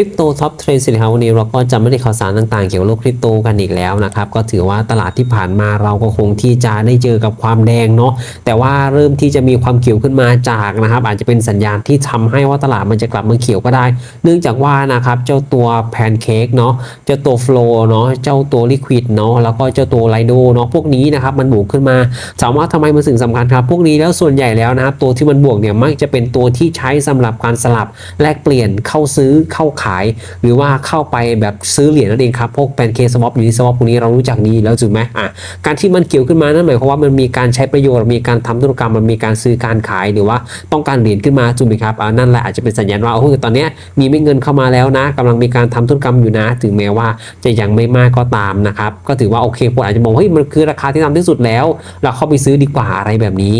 ริปโตท็อปเทรนด์สิครับวันนี้เราก็จะไม่ได้ข่าวสารต่างๆ เกี่ยวกับโลกคริปโตกันอีกแล้วนะครับ ก็ถือว่าตลาดที่ผ่านมาเราก็คงที่จะได้เจอกับความแดงเนาะแต่ว่าเริ่มที่จะมีความเขียวขึ้นมาจากนะครับ อาจจะเป็นสัญญาณที่ทำให้ว่าตลาดมันจะกลับมาเขียวก็ได้ เนื่องจากว่านะครับเจ้าตัวแพนเค้กเนาะเจ้าตัวโฟลเนาะเจ้าตัวลิควิดเนาะแล้วก็เจ้าตัวไลโดเนาะพวกนี้นะครับมันบวกขึ้นมาถามว่าทำไมมันถึงสำคัญครับ พวกนี้แล้วส่วนใหญ่แล้วนะครับตัวที่มันบวกเนี่ยมักจะเป็นตัวที่ใช้สำหรับการสลับแลกเปลี่ยนเข้าซื้อเข้าขาย หรือว่าเข้าไปแบบซื้อเหรียญนั่นเองครับ พวกแพนเค้กสวอปยูนิสวอปพวกนี้เรารู้จักดีแล้วถูกไหมอะการที่มันเกี่ยวขึ้นมานั่นหมายความว่ามันมีการใช้ประโยชน์มีการทำธุรกรรมมันมีการซื้อการขายหรือว่าต้องการเหรียญขึ้นมาถูกไหมครับอ่านั่นแหละอาจจะเป็นสัญญาณว่าโอ้โหตอนนี้มีไม่เงินเข้ามาแล้วนะกำลังมีการทำธุรกรรมอยู่นะ ถึงแม้ว่าจะยังไม่มากก็ตามนะครับก็ถือว่าโอเคคนอาจจะมองว่าเฮ้ยมันคือราคาที่ต่ำที่สุดแล้ว เราเข้าไปซื้อดีกว่าอะไรแบบนี้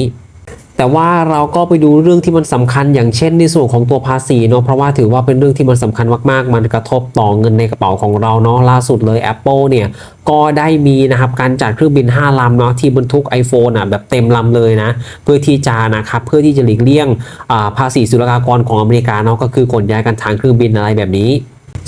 แต่ว่าเราก็ไปดูเรื่องที่มันสำคัญอย่างเช่นในส่วนของตัวภาษีเนาะเพราะว่าถือว่าเป็นเรื่องที่มันสำคัญมากๆ มันกระทบต่อเงินในกระเป๋าของเราเนาะล่าสุดเลย Apple เนี่ยก็ได้มีนะครับการจัดเครื่องบิน 5 ลำเนาะที่บรรทุก iPhone อะแบบเต็มลำเลยนะ เพื่อที่จะนะครับเพื่อที่จะหลีกเลี่ยงอ่าภาษีศุลกากรของอเมริกาเนาะก็คือขนย้ายกันทางเครื่องบินอะไรแบบนี้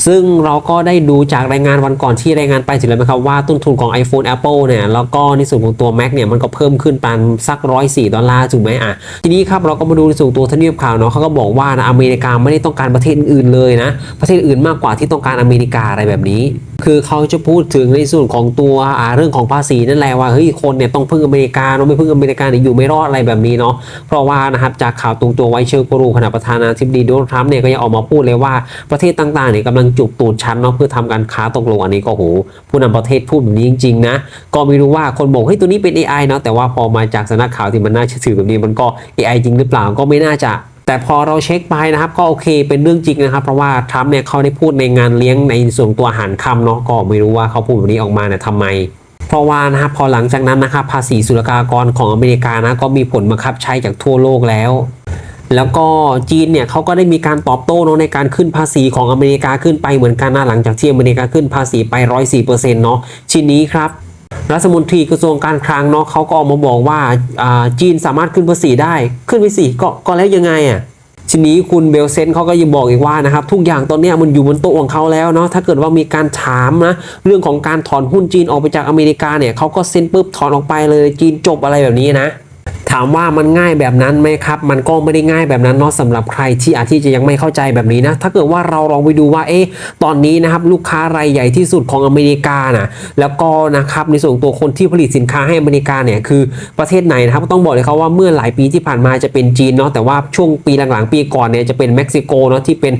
ซึ่งเราก็ได้ดูจากรายงานวันก่อนที่รายงานไปถึงแล้วนะครับว่าต้นทุนของ iPhone Apple เนี่ยแล้วก็ในส่วนของตัว Mac เนี่ยมันก็เพิ่มขึ้นประมาณสักร้อยสี่ดอลลาร์ถูกไหมอะทีนี้ครับเราก็มาดูในส่วนตัวทำเนียบข่าวเนาะเขาก็บอกว่านะอเมริกาไม่ได้ต้องการประเทศอื่นเลยนะประเทศอื่นมากกว่าที่ต้องการอเมริกาอะไรแบบนี้ คือเขาจะพูดถึงในส่วนของตัวเรื่องของภาษีนั่นแหละว่าเฮ้ยคนเนี่ยต้องพึ่งอเมริกาเนาไม่พึ่งอเมริกาเนี่ยอยู่ไม่รอดอะไรแบบนี้เนาะเพราะว่านะครับจากข่าวตรงตัวไวเชอร์กรูขณะประธานาธิบดีโดนัลด์ทรัมป์เนี่ยก็ยังออกมาพูดเลยว่าประเทศต่างๆเนี่ยกำลังจุกตูดชั้นเนาะเพื่อทำการค้าตกลงอันนี้ก็โหผู้นำประเทศพูดแบบนี้จริงๆนะก็ไม่รู้ว่าคนบอกเฮ้ยตัวนี้เป็น AI เนาะแต่ว่าพอมาจากสำนักข่าวที่มันน่าเชื่อถือแบบนี้มันก็ AI จริงหรือเปล่าก็ไม่น่าจะ แต่พอเราเช็คไปนะครับก็โอเคเป็นเรื่องจริงนะครับ เพราะว่าทรัมป์เนี่ยเขาได้พูดในงานเลี้ยงในส่วนตัวอาหารคำเนาะก็ไม่รู้ว่าเขาพูดแบบนี้ออกมาเนี่ยทำไมเพราะว่านะครับพอหลังจากนั้นนะครับภาษีศุลกากรของอเมริกานะก็มีผลบังคับใช้จากทั่วโลกแล้ว แล้วก็จีนเนี่ยเขาก็ได้มีการตอบโต้เนาะในการขึ้นภาษีของอเมริกาขึ้นไปเหมือนกันนะหลังจากที่อเมริกาขึ้นภาษีไป 104%เนาะชิ้นนี้ครับ รัฐมนตรีกระทรวงการคลังเนาะเขาก็ออกมาบอกว่าจีนสามารถขึ้นภาษีได้ ขึ้นไปสีก็ก็แล้วยังไงอะทีนี้คุณเบลเซนเขาก็ยังบอกอีกว่านะครับทุกอย่างตอนนี้มันอยู่บนโต๊ะของเขาแล้วเนาะถ้าเกิดว่ามีการถามนะเรื่องของการถอนหุ้นจีนออกไปจากอเมริกาเนี่ยเขาก็เซ็นปุ๊บถอนออกไปเลยจีนจบอะไรแบบนี้นะ ถามว่ามันง่ายแบบนั้นไหมครับ มันก็ไม่ได้ง่ายแบบนั้นเนาะสำหรับใครที่อาจที่จะยังไม่เข้าใจแบบนี้นะ ถ้าเกิดว่าเราลองไปดูว่า เอ๊ะ ตอนนี้นะครับลูกค้ารายใหญ่ที่สุดของอเมริกานะแล้วก็นะครับในส่วนตัวคนที่ผลิตสินค้าให้อเมริกาเนี่ยคือประเทศไหนนะครับต้องบอกเลยครับว่าเมื่อหลายปีที่ผ่านมาจะเป็นจีนเนาะแต่ว่าช่วงปีหลังๆปีก่อนเนี่ยจะเป็นเม็กซิโกเนาะที่เป็น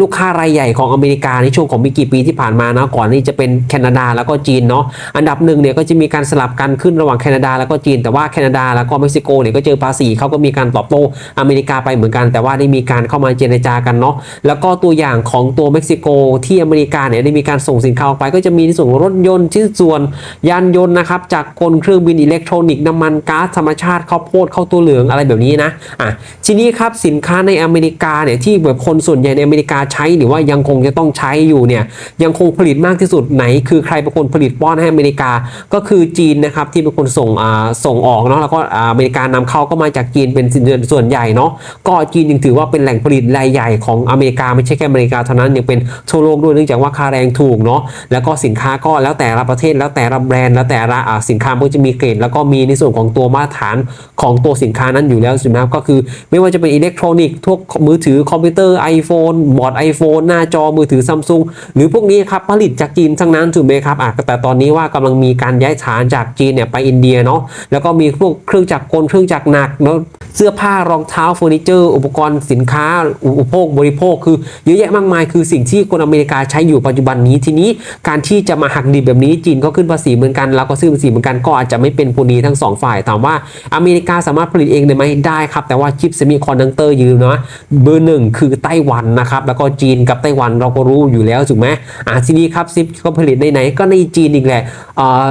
ลูกค้ารายใหญ่ของอเมริกาในช่วงของไม่กี่ปีที่ผ่านมานะก่อนนี่จะเป็นแคนาดาแล้วก็จีนเนาะอันดับหนึ่งเนี่ยก็จะมีการสลับกันขึ้นระหว่างแคนาดาแล้วก็จีนแต่ว่าแคนาดาแล้วก็เม็กซิโกเนี่ยก็เจอภาษีเขาก็มีการตอบโต้อเมริกาไปเหมือนกัน แต่ว่าได้มีการเข้ามาเจรจากันเนาะแล้วก็ตัวอย่างของตัวเม็กซิโกที่อเมริกาเนี่ยได้มีการส่งสินค้าออกไป ก็จะมีในส่วนของรถยนต์ชิ้นส่วนยานยนต์นะครับจากกลเครื่องบินอิเล็กทรอนิกส์น้ำมันก๊าซธรรมชาติข้าวโพดข้าวตัวเหลืองอะไรแบบนี้นะอะทีนี้ครับสินค้าในอเมริกาเนี่ยที่แบบคนส่วนใหญ่ในอเมริกาใช้หรือว่ายังคงจะต้องใช้อยู่เนี่ยยังคงผลิตมากที่สุดไหน คือใครเป็นคนผลิตป้อนให้อเมริกาก็คือจีนนะครับที่เป็นคนส่งอ่าส่งออกเนาะแล้วก็อเมริกานำเข้าก็มาจากจีนเป็นส่วนใหญ่เนาะก็จีนยังถือว่าเป็นแหล่งผลิตรายใหญ่ของอเมริกาไม่ใช่แค่อเมริกาเท่านั้นยังเป็นทั่วโลกด้วยเนื่องจากว่าค่าแรงถูกเนาะแล้วก็สินค้าก็แล้วแต่ละประเทศแล้วแต่ละแบรนด์แล้วแต่ละสินค้ามันก็จะมีเกรดแล้วก็มีในส่วนของตัวมาตรฐานของตัวสินค้านั้นอยู่แล้วใช่ไหมครับก็คือไม่ว่าจะเป็นอิเล็กทรอนิกส์พวกมือถือคอมพิวเตอร์ iPhone บอร์ด iPhone หน้าจอมือถือซัมซุงหรือพวกนี้ครับผลิตจากจีนทั้งนั้นถูกไหมครับอะแต่ตอนนี้ว่ากำลังมีการย้ายฐานจากจีนเนี่ยไปอินเดียเนาะแล้วก็มีพวกเครื่องจักรกลเครื่องจักรหนักเนาะเสื้อผ้ารองเท้าเฟอร์นิเจอร์อุปกรณ์สินค้า อุปโภคบริโภค คือเยอะแยะมากมาย คือสิ่งที่คนอเมริกาใช้อยู่ปัจจุบันนี้ทีนี้การที่จะมาหักดิบแบบนี้จีนก็ขึ้นภาษีเหมือนกันแล้วก็ซื้อภาษีเหมือนกันก็อาจจะไม่เป็นผลดีทั้งสองฝ่ายถามว่าอเมริกาสามารถผลิตเองได้ไหมได้ครับ แต่ว่าชิปเซมิคอนดักเตอร์ยืมนะเบอร์หนึ่งคือไต้หวันนะครับแล้วก็จีนกับไต้หวันเราก็รู้อยู่แล้วถูกไหมอ่าทีนี้ครับซิปก็ผลิตในไหนก็ในจีนอีกแหละอ่า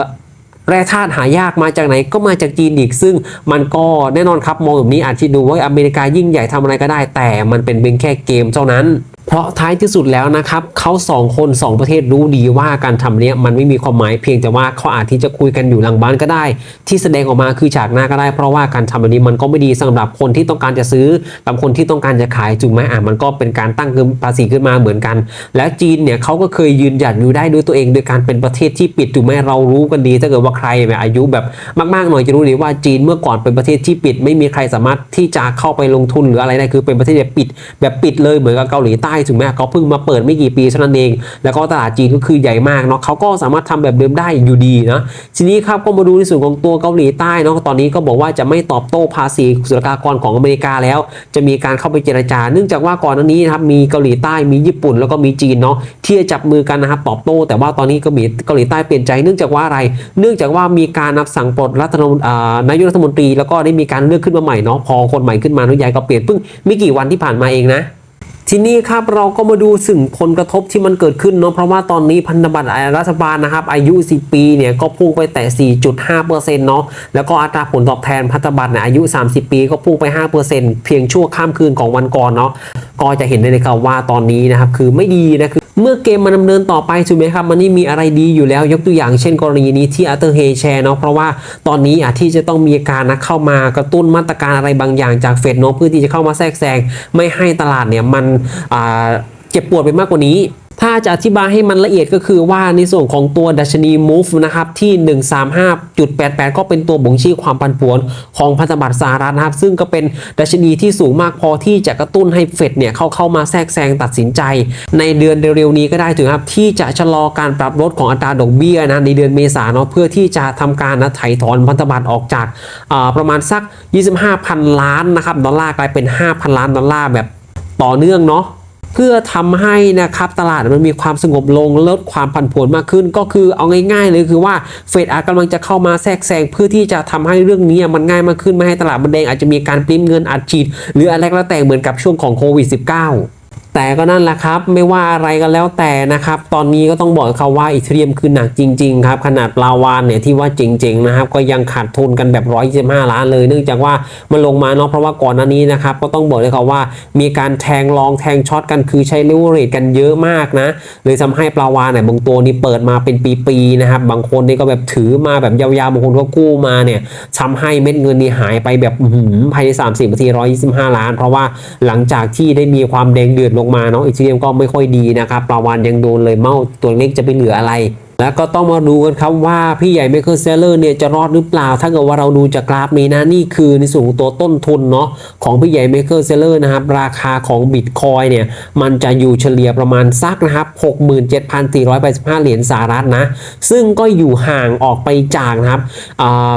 แร่ธาตุหายากมาจากไหนก็มาจากจีนอีก ซึ่งมันก็แน่นอนครับมองแบบนี้อาจจะดูว่าอเมริกายิ่งใหญ่ทำอะไรก็ได้ แต่มันเป็นเพียงแค่เกมเท่านั้น เพราะท้ายที่สุดแล้วนะครับเขาสองคนสองประเทศรู้ดีว่าการทำเนี้ยมันไม่มีความหมายเพียงแต่ว่าเขาอาจที่จะคุยกันอยู่หลังบ้านก็ได้ ที่แสดงออกมาคือฉากหน้าก็ได้เพราะว่าการทำแบบนี้มันก็ไม่ดีสำหรับคนที่ต้องการจะซื้อกับคนที่ต้องการจะขายถูกไหมอะมันก็เป็นการตั้งเงินภาษีขึ้นมาเหมือนกัน แล้วจีนเนี่ยเขาก็เคยยืนหยัดอยู่ได้ด้วยตัวเอง โดยการเป็นประเทศที่ปิดถูกไหมเรารู้กันดี ถ้าเกิดว่าใครแบบอายุแบบมากๆหน่อยจะรู้ดีว่าจีนเมื่อก่อนเป็นประเทศที่ปิด ไม่มีใครสามารถที่จะเข้าไปลงทุนหรืออะไรได้คือเป็นประเทศแบบปิดแบบปิดเลยเหมือนกับเกาหลีใต้ถูกไหมเขาเพิ่งมาเปิดไม่กี่ปีเท่านั้นเอง แล้วก็ตลาดจีนก็คือใหญ่มากเนาะเขาก็สามารถทำแบบเดิมได้อยู่ดีนะทีนี้ครับก็มาดูในส่วนของตัวเกาหลีใต้เนาะตอนนี้ก็บอกว่าจะไม่ตอบโต้ภาษีศุลกากรของอเมริกาแล้ว จะมีการเข้าไปเจรจา เนื่องจากว่าก่อนหน้านี้นะครับมีเกาหลีใต้มีญี่ปุ่นแล้วก็มีจีนเนาะที่จะจับมือกันนะครับตอบโต้ แต่ว่าตอนนี้ก็มีเกาหลีใต้เปลี่ยนใจเนื่องจากว่าอะไร เนื่องจากว่ามีการนับสั่งปลดรัฐมนตรีนายกรัฐมนตรี แล้วก็ได้มีการเลือกขึ้นมาใหม่เนาะพอคนใหม่ขึ้นมานุยายก็เปลี่ยนเพิ่งไม่กี่วันที่ผ่านมาเองนะ ทีนี้ครับเราก็มาดูสิ่งผลกระทบที่มันเกิดขึ้นเนาะเพราะว่าตอนนี้พันธบัตรรัฐบาลนะครับอายุ 10 ปีเนี่ยก็พุ่งไปแต่ 4.5%เนาะแล้วก็อัตราผลตอบแทนพันธบัตรเนี่ยอายุ 30 ปีก็พุ่งไป 5%เพียงชั่วข้ามคืนของวันก่อนเนาะก็จะเห็นได้เลยครับว่าตอนนี้นะครับคือไม่ดีนะคือเมื่อเกมมันดำเนินต่อไปถูกไหมครับ มันนี่มีอะไรดีอยู่แล้ว ยกตัวอย่างเช่นกรณีนี้ที่อาร์เตอร์เฮแชร์เนาะเพราะว่าตอนนี้อาจที่จะต้องมีการนะเข้ามากระตุ้นมาตรการอะไรบางอย่างจากเฟดเนาะเพื่อที่จะเข้ามาแทรกแซงไม่ให้ตลาดเนี่ยมันเจ็บปวดไปมากกว่านี้ถ้าจะอธิบายให้มันละเอียดก็คือว่าในส่วนของตัวดัชนี move นะครับที่ 135.88 ก็เป็นตัวบ่งชี้ความผันผวนของพันธบัตรสหรัฐนะครับ ซึ่งก็เป็นดัชนีที่สูงมากพอที่จะกระตุ้นให้เฟดเนี่ยเข้าเข้ามาแทรกแซงตัดสินใจ ในเดือนเร็วๆนี้ก็ได้ถึงครับ ที่จะชะลอการปรับลดของอัตราดอกเบี้ยนะในเดือนเมษาเนาะเพื่อที่จะทำการนะไถ่ถอนพันธบัตรออกจากประมาณสัก 25,000 ล้านนะครับดอลลาร์กลายเป็น 5,000 ล้านดอลลาร์แบบ ต่อเนื่องเนาะเพื่อทำให้นะครับตลาดมันมีความสงบลงลดความผันผวนมากขึ้น ก็คือเอาง่ายๆเลยคือว่าเฟดอาจกำลังจะเข้ามาแทรกแซงเพื่อที่จะทำให้เรื่องนี้มันง่ายมากขึ้นไม่ให้ตลาดมันแดงอาจจะมีการปริ้มเงินอัดฉีดหรืออะไรก็แล้วแต่เหมือนกับช่วงของโควิด -19 แต่ก็นั่นแหละครับ ไม่ว่าอะไรก็แล้วแต่นะครับ ตอนนี้ก็ต้องบอกเขาว่าอีเทเรียมคือหนักจริงๆครับ ขนาดปลาวานเนี่ยที่ว่าเจ๋งๆนะครับ ก็ยังขาดทุนกันแบบ 125 ล้านเลย เนื่องจากว่ามันลงมาเนาะเพราะว่าก่อนหน้านี้นะครับ ก็ต้องบอกเลยครับว่ามีการแทงลองแทงช็อตกันคือใช้เลเวอเรจกันเยอะมากนะเลยทำให้ปลาวานเนี่ยบางตัวนี่เปิดมาเป็นปีๆนะครับ บางคนนี่ก็แบบถือมาแบบยาวๆบางคนก็กู้มาเนี่ยทำให้เม็ดเงินนี่หายไปแบบอื้อหือภายใน 30นาที125 ล้าน เพราะว่าหลังจากที่ได้มีความแดงเดือดลงมาเนาะอีเทเรียมก็ไม่ค่อยดีนะครับปลาวานยังโดนเลยเมาตัวเล็กจะไปเหลืออะไร แล้วก็ต้องมาดูกันครับว่าพี่ใหญ่ไมเคิลเซลเลอร์เนี่ยจะรอดหรือเปล่า ถ้าเกิดว่าเราดูจากกราฟนี้นะนี่คือในส่วนของตัวต้นทุนเนาะของพี่ใหญ่ไมเคิลเซลเลอร์นะครับราคาของบิตคอยเนี่ยมันจะอยู่เฉลี่ยประมาณสักนะครับ67,485 เหรียญสหรัฐนะ ซึ่งก็อยู่ห่างออกไปจากนะครับ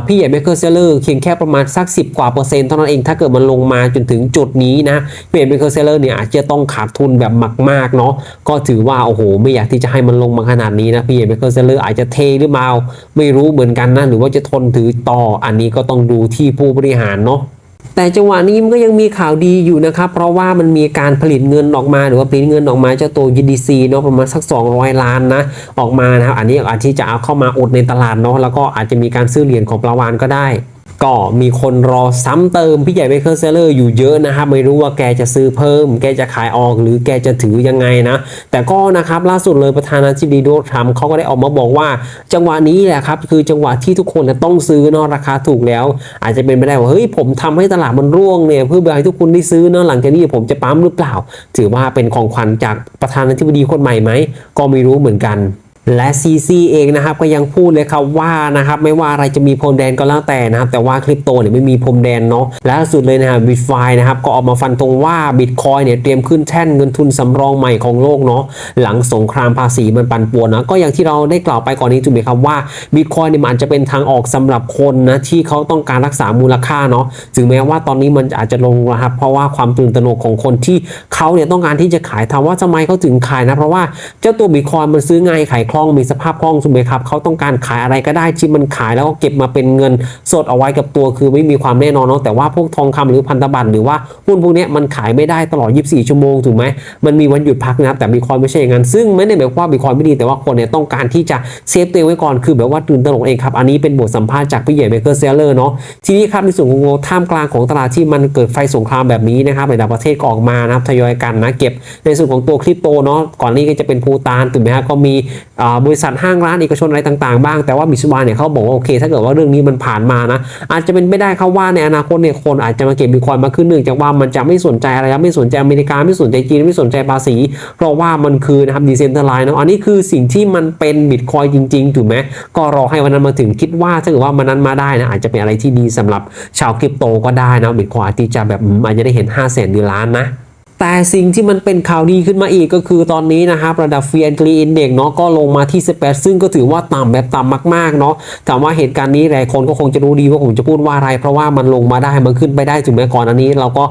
พี่ใหญ่ไมเคิลเซลเลอร์เพียงแค่ประมาณสัก 10 กว่าเปอร์เซ็นต์เท่านั้นเองถ้าเกิดมันลงมาจนถึงจุดนี้นะพี่ใหญ่ไมเคิลเซลเลอร์เนี่ยอาจจะต้องขาดทุนแบบมากๆเนาะก็ถือว่าโอ้โหไม่อยากที่จะให้มันลงมาขนาดนี้นะพี่ใหญ่ไมเคิลเซเลอร์อาจจะเทหรือเมาไม่รู้เหมือนกันนะ หรือว่าจะทนถือต่ออันนี้ก็ต้องดูที่ผู้บริหารเนาะแต่จังหวะนี้มันก็ยังมีข่าวดีอยู่นะครับ เพราะว่ามันมีการผลิตเงินออกมาหรือว่าผลิตเงินออกมาเจ้าตัว UDC เนาะประมาณสัก 200 ล้านนะออกมานะครับอันนี้อาจที่จะเอาเข้ามาอดในตลาดเนาะแล้วก็อาจจะมีการซื้อเหรียญของปลาวานก็ได้ ก็มีคนรอซ้ำเติมพี่ใหญ่เบเกอร์เซลเลอร์อยู่เยอะนะครับไม่รู้ว่าแกจะซื้อเพิ่ม แกจะขายออกหรือแกจะถือยังไงนะ แต่ก็นะครับล่าสุดเลยประธานาธิบดีโดนัลด์ทรัมป์เขาก็ได้ออกมาบอกว่า จังหวะนี้แหละครับ คือจังหวะที่ทุกคนนะต้องซื้อเนาะราคาถูกแล้ว อาจจะเป็นไปได้ว่าเฮ้ยผมทำให้ตลาดมันร่วงเนี่ยเพื่อให้ทุกคนได้ซื้อเนาะหลังจากนี้ผมจะปั๊มหรือเปล่า ถือว่าเป็นของขวัญจากประธานาธิบดีคนใหม่ไหมก็ไม่รู้เหมือนกัน และ CC เองนะครับก็ยังพูดเลยครับว่านะครับไม่ว่าอะไรจะมีพรมแดนก็แล้วแต่นะครับแต่ว่าคริปโตเนี่ยไม่มีพรมแดนเนาะและล่าสุดเลยนะครับบิตไฟนะครับก็ออกมาฟันธงว่าบิตคอยเนี่ยเตรียมขึ้นแท่นเงินทุนสำรองใหม่ของโลกเนาะหลังสงครามภาษีมันปั่นป่วนนะก็อย่างที่เราได้กล่าวไปก่อนนี้ถูกไหมครับว่าบิตคอยเนี่ยมันอาจจะเป็นทางออกสำหรับคนนะที่เขาต้องการรักษามูลค่าเนาะถึงแม้ว่าตอนนี้มันอาจจะลงนะครับเพราะว่าความตื่นตระหนกของคนที่เขาเนี่ยต้องการที่จะขายถามว่าทำไมเขาถึงขายนะเพราะว่าเจ้าตัวบิตคอยมันซื้อง่ายขายคล่องล่องมีสภาพคล่องถูกไหมครับเขาต้องการขายอะไรก็ได้ที่มันขายแล้วก็เก็บมาเป็นเงินสดเอาไว้กับตัวคือไม่มีความแน่นอนเนาะแต่ว่าพวกทองคำหรือพันธบัตรหรือว่าหุ้นพวกนี้มันขายไม่ได้ตลอด 24 ชั่วโมงถูกไหมมันมีวันหยุดพักนะครับแต่บิตคอยไม่ใช่อย่างนั้นซึ่งไม่ได้หมายความว่าบิตคอยไม่ดีแต่ว่าคนเนี่ยต้องการที่จะเซฟตัวเองไว้ก่อนคือแบบว่าตื่นตระหนกเองครับอันนี้เป็นบทสัมภาษณ์จากพี่ใหญ่เบเกอร์เซลเลอร์เนาะทีนี้ครับในส่วนของท่ามกลางของตลาดที่มันเกิดไฟสงครามแบบนี้นะครับหลายประเทศก็ออกมานะครับทยอยกันนะเก็บในส่วนของตัวคริปโตเนาะก่อนนี้ก็จะเป็นภูตานถูกไหมฮะก็มีบริษัทห้างร้านเอกชนอะไรต่างๆบ้าง แต่ว่าบิสวาเนี่ยเขาบอกว่าโอเค ถ้าเกิดว่าเรื่องนี้มันผ่านมานะ อาจจะเป็นไม่ได้ครับว่าในอนาคตเนี่ยคนอาจจะมาเก็บบิตคอยมาขึ้นเนื่งจากว่ามันจะไม่สนใจอะไรไม่สนใจอเมริกาไม่สนใจจีนไม่สนใจภาษี เพราะว่ามันคือนะครับดีเซนท r ไลน์เนาะอันนี้คือสิ่งที่มันเป็นบิตคอยจริงๆถูกไหมก็รอให้วันนั้นมาถึงคิดว่าถ้าเกิดว่ามันนั้นมาได้นะอาจจะเป็นอะไรที่ดีสำหรับชาวคริปโตก็ได้นะบิตคอยอาจจะแบบอาจจะได้เห็น5 0 0แสนดีล้านนะ แต่สิ่งที่มันเป็นข่าวดีขึ้นมาอีกก็คือตอนนี้นะครับระดับ Fear and Greed Index เนาะก็ลงมาที่ 18 ซึ่งก็ถือว่าต่ำแบบต่ำมากๆเนาะถามว่าเหตุการณ์นี้หลายคนก็คงจะรู้ดีว่าผมจะพูดว่าอะไร เพราะว่ามันลงมาได้มันขึ้นไปได้ถึงแม้ก่อนอันนี้ เราก็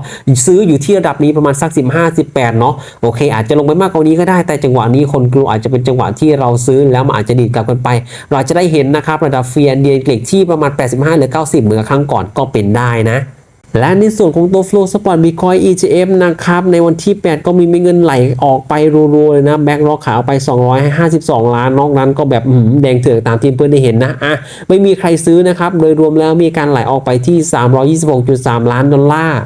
ซื้ออยู่ที่ระดับนี้ประมาณสัก 15 18 เนาะโอเค อาจจะลงไปมากกว่านี้ก็ได้ แต่จังหวะนี้คนกลัวอาจจะเป็นจังหวะที่เราซื้อแล้วมันอาจจะดีดกลับกันไป เราจะได้เห็นนะครับระดับ Fear and Greed ที่ประมาณ 85 หรือ 90 เหมือนครั้งก่อนก็เป็นได้นะ และในส่วนของตัว Flow Spot Bitcoin ETF นะครับ ในวันที่ 8 ก็มีเงินไหลออกไปรัวๆเลยนะ แบ็กล็อกขายออกไป 252 ล้าน นอกนั้นก็แบบหือแดงเถือกตามที่เพื่อนได้เห็นนะ อะ ไม่มีใครซื้อนะครับ โดยรวมแล้วมีการไหลออกไปที่ 326.3 ล้านดอลลาร์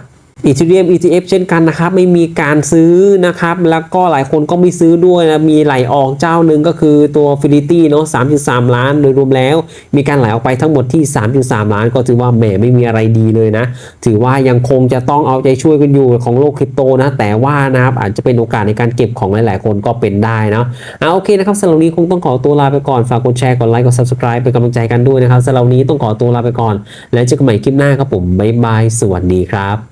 อีเทเรียม ETF เช่นกันนะครับ ไม่มีการซื้อนะครับ แล้วก็หลายคนก็ไม่ซื้อด้วยนะ มีไหลออกเจ้าหนึ่งก็คือตัว f i d i t y เนาะ3.3 ล้านโดยรวมแล้ว มีการไหลออกไปทั้งหมดที่ 3.3 ล้าน ก็ถือว่าแหมไม่มีอะไรดีเลยนะ ถือว่ายังคงจะต้องเอาใจช่วยกันอยู่ของโลกคริปโตนะ แต่ว่านะครับอาจจะเป็นโอกาสในการเก็บของหลาย ๆ คนก็เป็นได้นะเอะโอเคนะครับสำหรับนี้คงต้องขอตัวลาไปก่อนฝากกดแชร์กดไลค์กด subscribe เป็นกำลังใจกันด้วยนะครับสำหรับนี้ต้องขอตัวลาไปก่อน แล้วเจอกันใหม่คลิปหน้าครับผมบ๊ายบายสวัสดีครับ